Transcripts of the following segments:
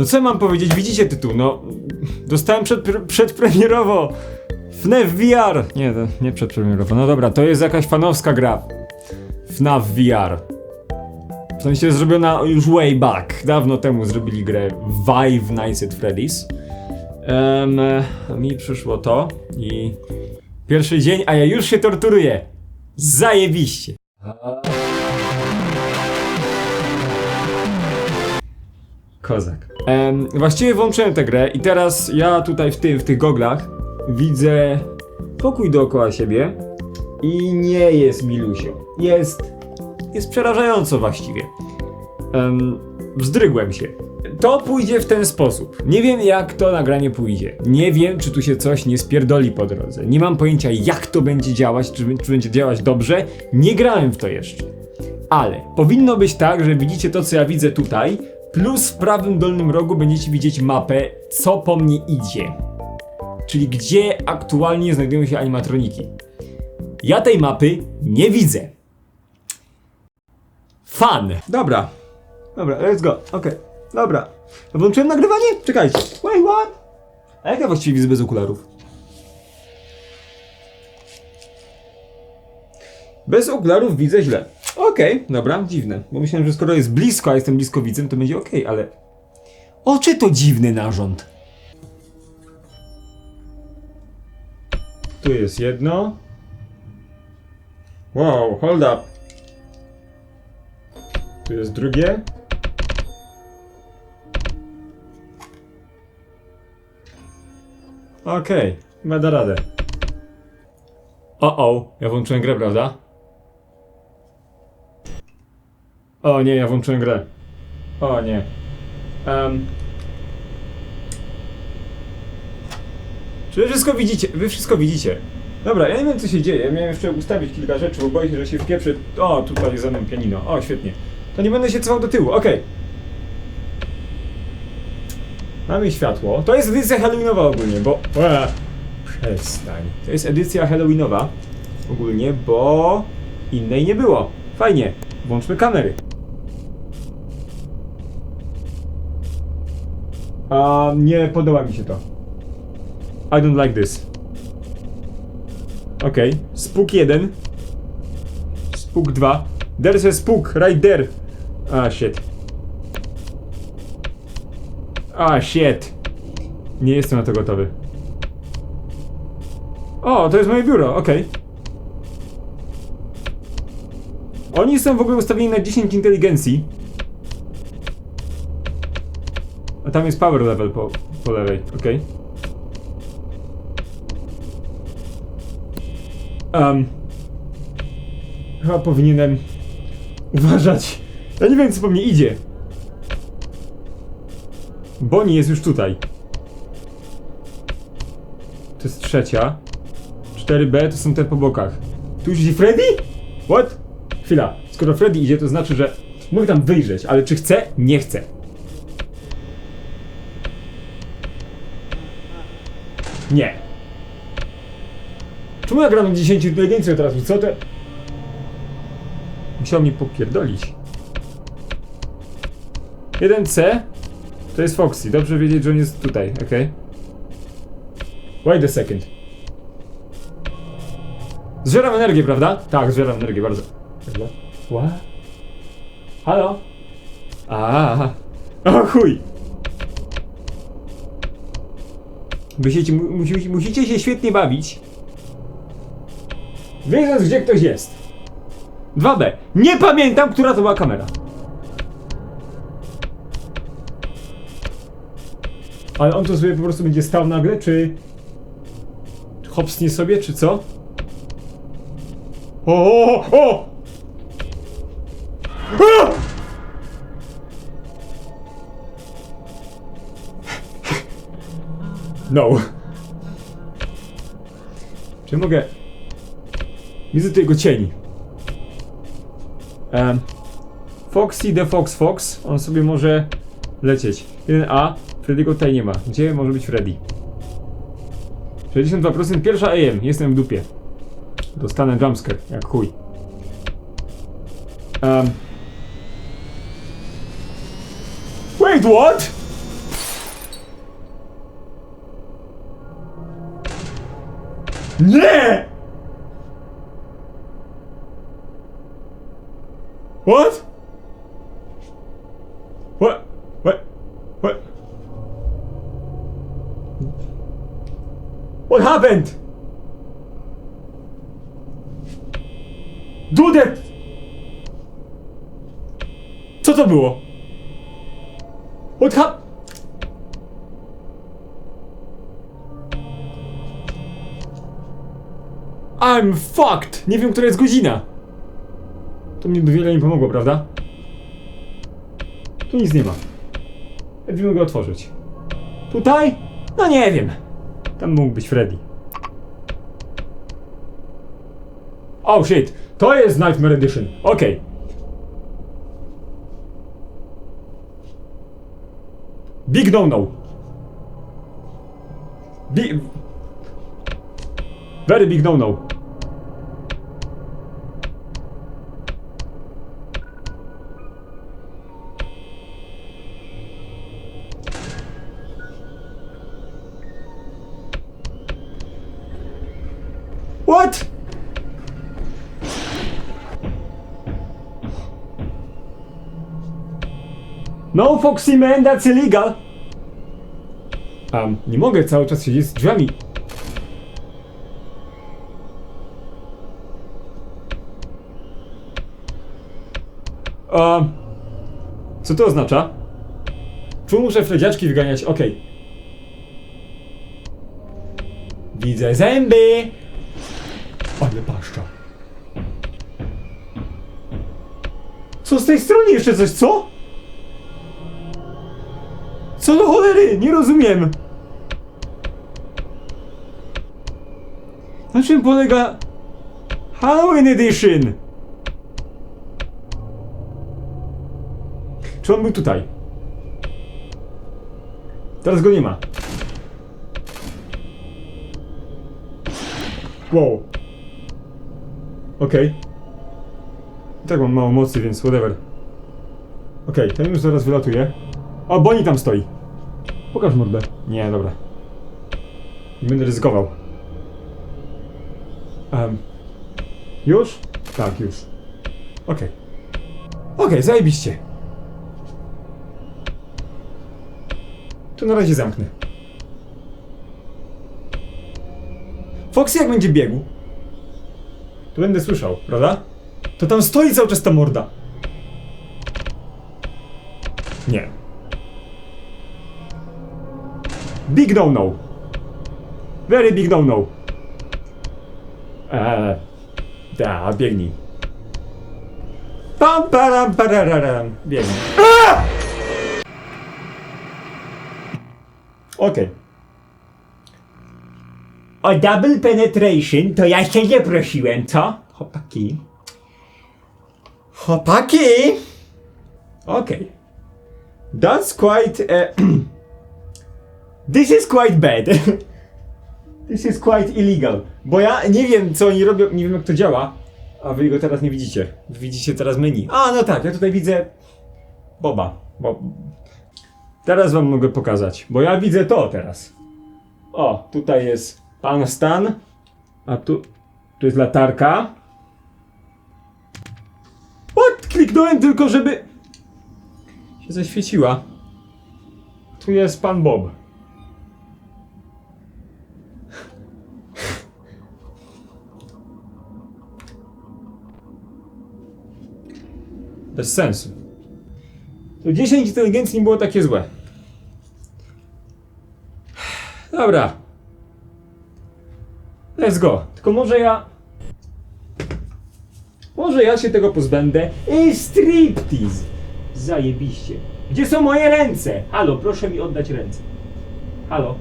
No co mam powiedzieć, widzicie tytuł, no... Dostałem przed, przedpremierowo FNAF VR! Nie, to nie przedpremierowo, no dobra, to jest jakaś fanowska gra. FNAF VR. W sensie zrobiona już way back. Dawno temu zrobili grę Five Nights at Freddy's. A mi przyszło to i... Pierwszy dzień, a ja już się torturuję. Zajebiście. Kozak. Właściwie włączyłem tę grę i teraz ja tutaj w tym, w tych goglach widzę pokój dookoła siebie i nie jest milusio. Jest, jest przerażająco właściwie. Em, wzdrygłem się. To pójdzie w ten sposób. Nie wiem jak to nagranie pójdzie. Nie wiem czy tu się coś nie spierdoli po drodze. Nie mam pojęcia jak to będzie działać, czy, czy będzie działać dobrze. Nie grałem w to jeszcze. Ale powinno być tak, że widzicie to, co ja widzę tutaj, plus w prawym dolnym rogu będziecie widzieć mapę, co po mnie idzie. Czyli gdzie aktualnie znajdują się animatroniki. Ja tej mapy nie widzę. Fan. Dobra. Dobra, let's go. Okej. Dobra. Włączyłem nagrywanie? Czekajcie. Wait, what? A jak ja właściwie widzę bez okularów? Bez okularów widzę źle. Okej, dobra, dziwne. Bo myślałem, że skoro jest blisko, a jestem blisko widzem, to będzie okej, ale... Oczy to dziwny narząd. Tu jest jedno. Wow, hold up. Tu jest drugie. Okej, chyba da radę. O, o, ja włączyłem grę, prawda? O nie, ja włączyłem grę. O nie. Um. Czy wy wszystko widzicie? Wy wszystko widzicie. Dobra, ja nie wiem co się dzieje. Miałem jeszcze ustawić kilka rzeczy, bo boję się, że się wpieprzy. O, tutaj ze mną pianino. O, świetnie. To nie będę się cofał do tyłu, okej. Mamy światło. To jest edycja Halloweenowa ogólnie, bo... Ua, przestań. To jest edycja Halloweenowa ogólnie, bo innej nie było. Fajnie. Włączmy kamery. A nie podoba mi się to. I don't like this. Okej. Okay. Spuk 1. Spuk 2. There's a spook right there. Ah shit. Ah shit. Nie jestem na to gotowy. O, to jest moje biuro, okej. Oni są w ogóle ustawieni na 10 inteligencji. A tam jest power level po, po lewej, okej. Um, chyba powinienem uważać. Ja nie wiem, co po mnie idzie. Bonnie jest już tutaj. To jest trzecia. 4B to są te po bokach. Tu już idzie Freddy? What? Chwila. Skoro Freddy idzie, to znaczy, że mogę tam wyjrzeć, ale czy chcę? Nie chcę. Nie. Czemu ja gram na 10 inteligencji teraz? Co te... Musiał mnie popierdolić. 1C to jest Foxy. Dobrze wiedzieć, że on jest tutaj, ok? Wait a second. Zżeram energię, prawda? Tak, zżeram energię, bardzo. What? Halo? A, o chuj! Musicie, mu- musi, musicie się świetnie bawić. Wiedząc, gdzie ktoś jest. 2B. Nie pamiętam, która to była kamera. Ale on to sobie po prostu będzie stał nagle, czy... Hopsnie sobie, czy co? O, o, o! No. Czy mogę... Widzę tu jego cień. Um, Foxy the Fox Fox. On sobie może lecieć. 1A. Freddy'ego tutaj nie ma. Gdzie może być Freddy? 62% pierwsza AM. Jestem w dupie. Dostanę jumpscare, jak chuj. Um. Wait, what? Nie! What? What? What? What? What happened? Do that! Co to było? What hap... I'm fucked! Nie wiem, która jest godzina. To mnie wiele nie pomogło, prawda? Tu nic nie ma. Jak mogę otworzyć? Tutaj? No nie wiem. Tam mógł być Freddy. Oh shit! To jest Nightmare Edition. Okej. Big no no. Big... Very big no no. What? No, Foxy Man, that's illegal. Um, nie mogę cały czas siedzieć z drzwiami. Um, co to oznacza? Tu muszę fledziaczki wyganiać, okej. Widzę zęby! Ale paszcza. Co z tej strony jeszcze coś, co? Co do cholery? Nie rozumiem. Na czym polega Halloween Edition? Czy on był tutaj? Teraz go nie ma. Wow. Okej. I tak mam mało mocy, więc whatever. Okej, ten już zaraz wylatuje. O, Bonnie tam stoi. Pokaż mordę. Nie, dobra. Nie będę ryzykował. Um. Już? Tak, już. Okej. Okej, zajebiście. Tu na razie zamknę. Foxy jak będzie biegł, to będę słyszał, prawda? To tam stoi cały czas ta morda. Nie. Big no no. Very big no no. Eee. Da, biegnij. Pam param parararam. Biegnij. Aaa! Okej. O double penetration to ja się nie prosiłem, co? Chłopaki. Chłopaki! Okej. That's quite... Uh, this is quite bad. This is quite illegal. Bo ja nie wiem, co oni robią, nie wiem, jak to działa. A wy go teraz nie widzicie. Widzicie teraz menu. A, no tak, ja tutaj widzę... Boba. Bo... Teraz wam mogę pokazać, bo ja widzę to teraz. O, tutaj jest pan Stan, a tu, tu jest latarka. What? Kliknąłem tylko, żeby się zaświeciła. Tu jest pan Bob. Bez sensu. To 10 inteligencji nie było takie złe. Dobra. Let's go. Tylko może ja... Może ja się tego pozbędę. I striptease. Zajebiście. Gdzie są moje ręce? Halo, proszę mi oddać ręce. Halo.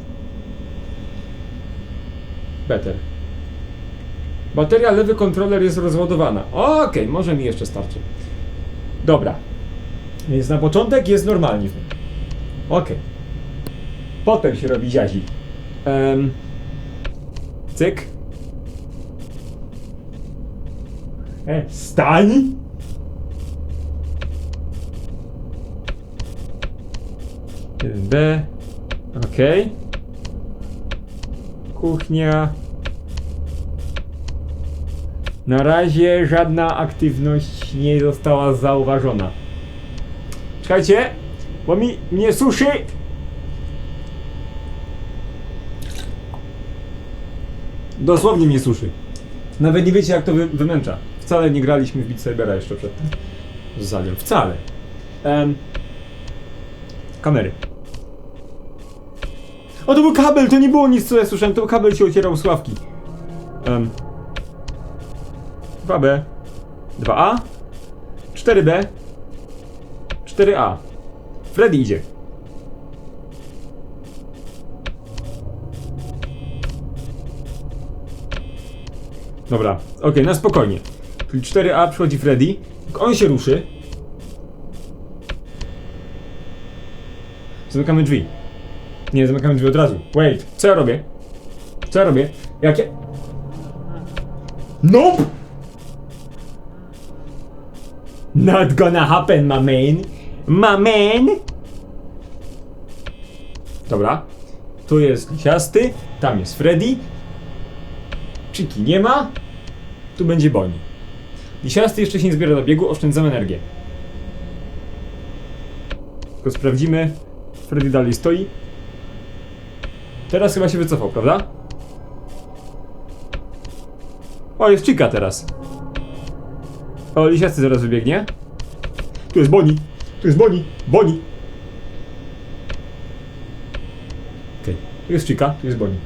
Better. Bateria lewy kontroler jest rozładowana. Okej, może mi jeszcze starczy. Dobra. Więc na początek jest normalnie. Okej. Potem się robi ziazi. Um, cyk. E, stań! B. Okej. Kuchnia. Na razie żadna aktywność nie została zauważona. Czekajcie, bo mi mnie suszy. Dosłownie mnie suszy. Nawet nie wiecie jak to wy wymęcza. Wcale nie graliśmy w Beat Sabera jeszcze przed tym. Z Zalią. Wcale. Em, kamery. O, to był kabel, to nie było nic, co ja słyszałem, to kabel ci ocierał sławki. Um. 2B. 2A. 4B. 4A. Freddy idzie. Dobra, okej, na spokojnie. Czyli 4A przychodzi Freddy. On się ruszy. Zamykamy drzwi. Nie, zamykamy drzwi od razu. Wait, co ja robię? Co ja robię? Jakie? Nope! Not gonna happen, my man. My man! Dobra. Tu jest lisiasty, tam jest Freddy. Chiki nie ma. Tu będzie Bonnie. Lisiasty jeszcze się nie zbiera do biegu, oszczędzamy energię. Tylko sprawdzimy. Freddy dalej stoi. Teraz chyba się wycofał, prawda? O, jest Chica teraz. O, lisiasty zaraz wybiegnie. Tu jest Bonnie. Tu jest Bonnie. Bonnie. Okej. Tu jest Chica, tu jest Bonnie.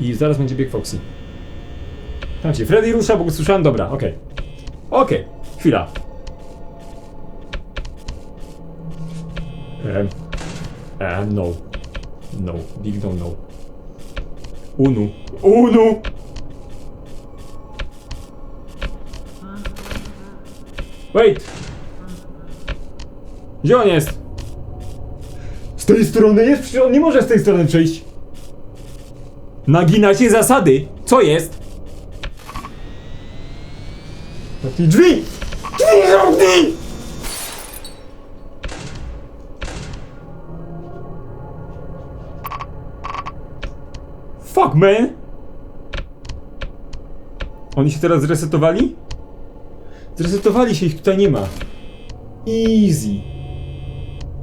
I zaraz będzie bieg Foxy. Tam się Freddy rusza, bo go słyszałem. Dobra, okej. Okej, chwila. Em. Em, no. No. Big no, no. Unu. Unu! Wait! Gdzie on jest? Z tej strony jest? Przecież on nie może z tej strony przejść. Naginacie zasady. Co jest? Zamknij drzwi! Drzwi zamknij! Fuck, man! Oni się teraz zresetowali? Zresetowali się, ich tutaj nie ma. Easy.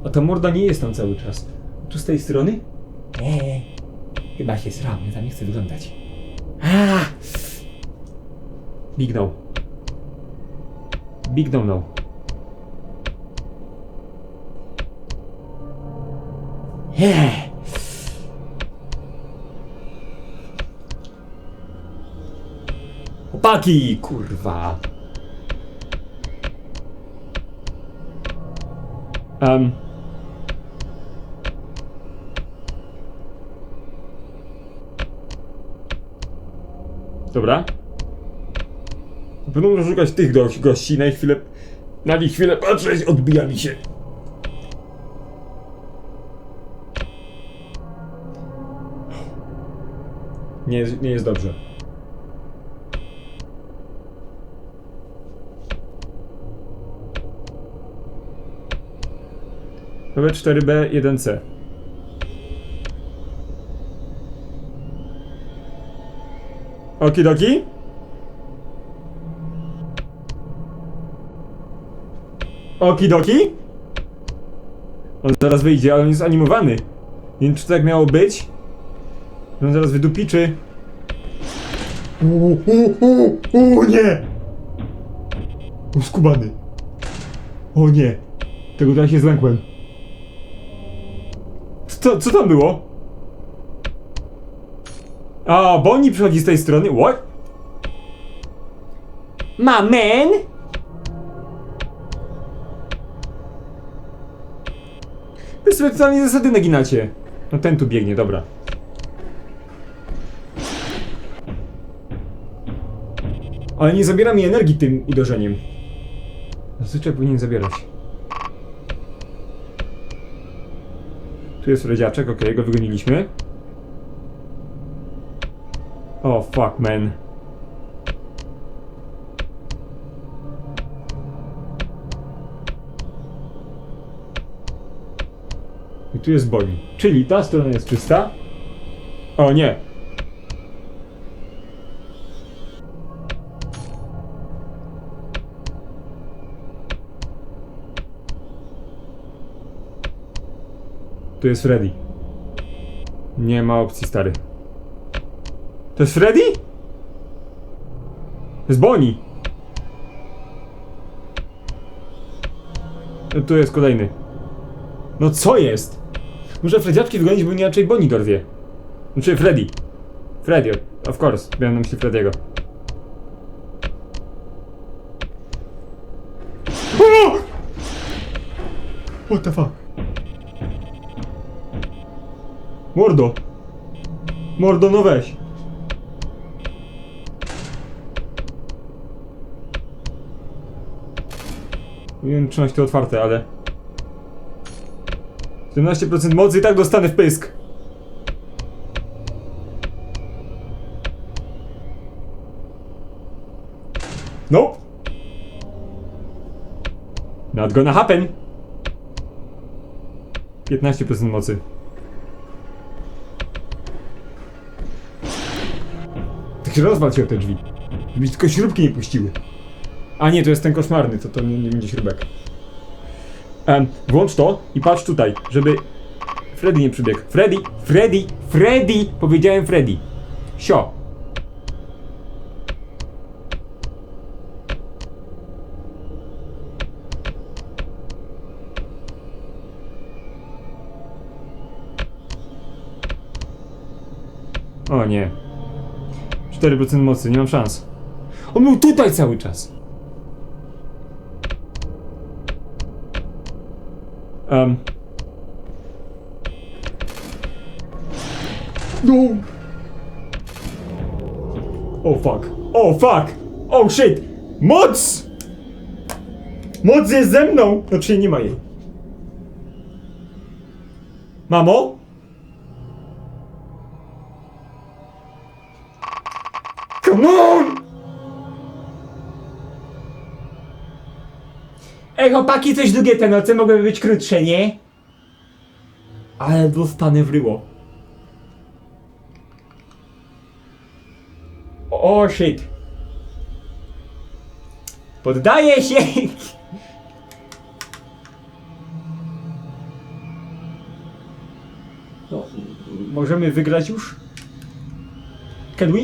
A ta morda nie jest tam cały czas. Tu z tej strony? Nie. Chyba się sram, ja tam nie chcę wyglądać. A! Big no. Big no no. Yeah. Chłopaki, kurwa. Um. Dobra. Będą muszę szukać tych gości, na chwilę... Na nich chwilę patrzeć, odbija mi się. Nie, jest, nie jest dobrze. PB4B1C. Okidoki? Okidoki? On zaraz wyjdzie, ale on jest animowany. Nie wiem, czy tak miało być. On zaraz wydupiczy. Uuu, uuu, uuu, nie! O, skubany. O nie. Tego tutaj się zlękłem. Co, co tam było? A, Bonnie przychodzi z tej strony. What? My man? Wy specjalnie zasady naginacie. No ten tu biegnie, dobra. Ale nie zabiera mi energii tym uderzeniem. Zazwyczaj powinien zabierać. Tu jest Redziaczek, okej, go wygoniliśmy. Oh fuck man. I tu jest boli. Czyli ta strona jest czysta. O nie. Tu jest ready. Nie ma opcji, stary. To jest Freddy? To jest Bonnie. No, tu jest kolejny. No co jest? Muszę Fredziaczki wygonić, bo inaczej Bonnie dorwie. Znaczy Freddy. Freddy, of course. Miałem na myśli Frediego. O! What the fuck? Mordo! Mordo, no weź! Powinienem trzymać to otwarte, ale... 17% mocy i tak dostanę w pysk! Nope! Not gonna happen! 15% mocy. Tak się rozwal się o te drzwi. Żeby tylko śrubki nie puściły. A nie, to jest ten koszmarny, to to nie, nie będzie śrubek. Włącz to i patrz tutaj, żeby Freddy nie przybiegł. Freddy, Freddy, Freddy! Powiedziałem Freddy. Sio. O nie. 4% mocy, nie mam szans. On był tutaj cały czas. Um. No. Oh fuck. Oh fuck. Oh shit. Moc! Moc jest ze mną! Znaczy nie ma jej. Mamo? Come on! Ej, chłopaki, coś długie te noce mogłyby być krótsze, nie? Ale dostanę w ryło. O, o shit. Poddaję się! No, możemy wygrać już? Can we?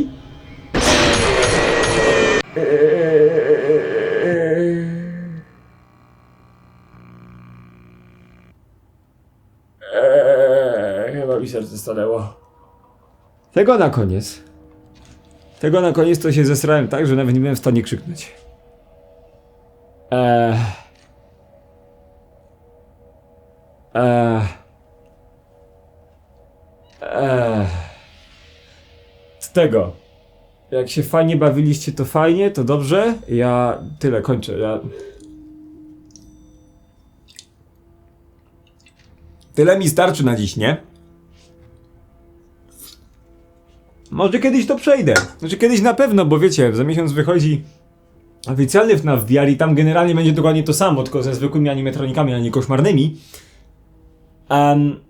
Eee, chyba mi serce stanęło. Tego na koniec. Tego na koniec to się zesrałem tak, że nawet nie byłem w stanie krzyknąć. Eee. Eee. Eee. Z tego. Jak się fajnie bawiliście, to fajnie, to dobrze. Ja tyle kończę. Ja. Tyle mi starczy na dziś, nie? Może kiedyś to przejdę. Znaczy kiedyś na pewno, bo wiecie, za miesiąc wychodzi oficjalny FNAF VR i tam generalnie będzie dokładnie to samo, tylko ze zwykłymi animatronikami, a nie koszmarnymi. Um,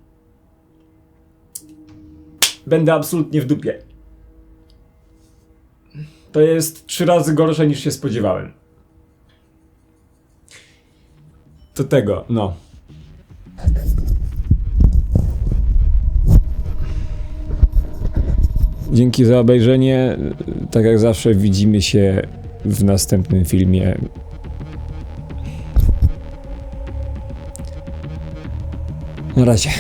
będę absolutnie w dupie. To jest trzy razy gorsze niż się spodziewałem. To tego, no. Dzięki za obejrzenie. Tak jak zawsze widzimy się w następnym filmie. Na razie.